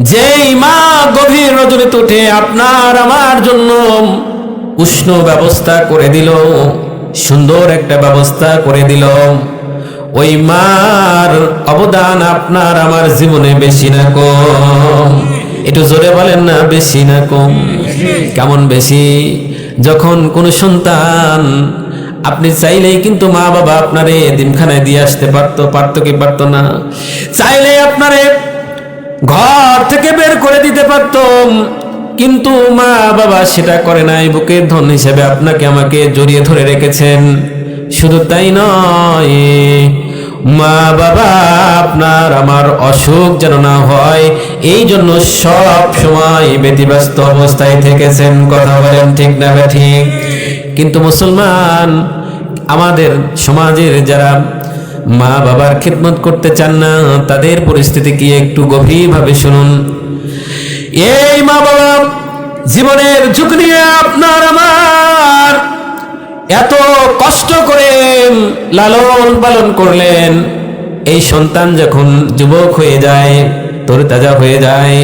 যেই মা গভীর রজনীতে উঠে আপনার আমার জন্য উষ্ণ ব্যবস্থা করে দিল, সুন্দর একটা ব্যবস্থা করে দিল। ওই মার অবদান আপনার আমার জীবনে বেশি না কম। একটু জোরে বলেন না, বেশি না কম। কেমন বেশি? যখন কোন সন্তান আপনি চাইলেই কিন্তু মা বাবা আপনারে দিনখানায় দিয়ে আসতে পারতো পারতো কি পারতো না? চাইলে আপনারে ঘর থেকে বের করে দিতে পারতাম। কিন্তু মা বাবা সেটা করে নাই, বুকের ধন হিসেবে আপনাকে আমাকে জড়িয়ে ধরে রেখেছেন। শুধু তাই নয়, মা বাবা, আপনার আমার অসুখ যেন না হয় এই জন্য সব সময় ব্যতিব্যস্ত অবস্থায় থেকেছেন। কথা বলেন ঠিক না ঠিক? কিন্তু মুসলমান, আমাদের সমাজের যারা মা বাবার খেদমত করতে চান না, তাদের পরিস্থিতি কি একটু গভীরভাবে শুনুন। এই মা বাবা, জীবনের ঝুঁক নিয়ে আপনার আমার এত কষ্ট করে লালন পালন করলেন। এই সন্তান যখন যুবক হয়ে যায়, তরতাজা হয়ে যায়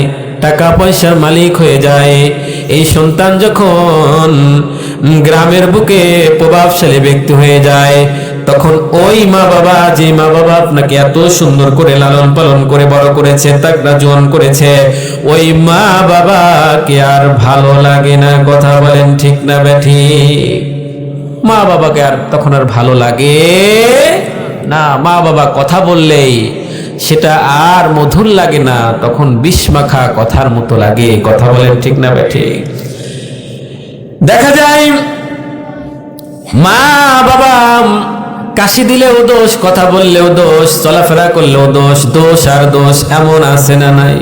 টাকা পয়সার মালিক হয়ে যায়, এই সন্তান যখন গ্রামের বুকে প্রভাবশালী ব্যক্তি হয়ে যায় তখন ওই মা বাবা যে মা বাবা আপনাকে এত সুন্দর করে লালন পালন করে, বড় করেছে তাকড়া করেছে, ওই মা বাবাকে আর ভালো লাগে না, কথা বলেন ঠিক না ব্যাঠি মা বাবাকে আর তখন আর ভালো লাগে না মা বাবা কথা বললেই সেটা আর মধুর লাগে না, তখন বিস্মাখা কথার মতো লাগে, কথা বলেন ঠিক না ব্যাঠি দেখা যায় মা বাবা কাশি দিলেও দোষ, কথা বললেও দোষ, চলাফেরা করলেও দোষ দোষ আর দোষ এমন আছে না নাই।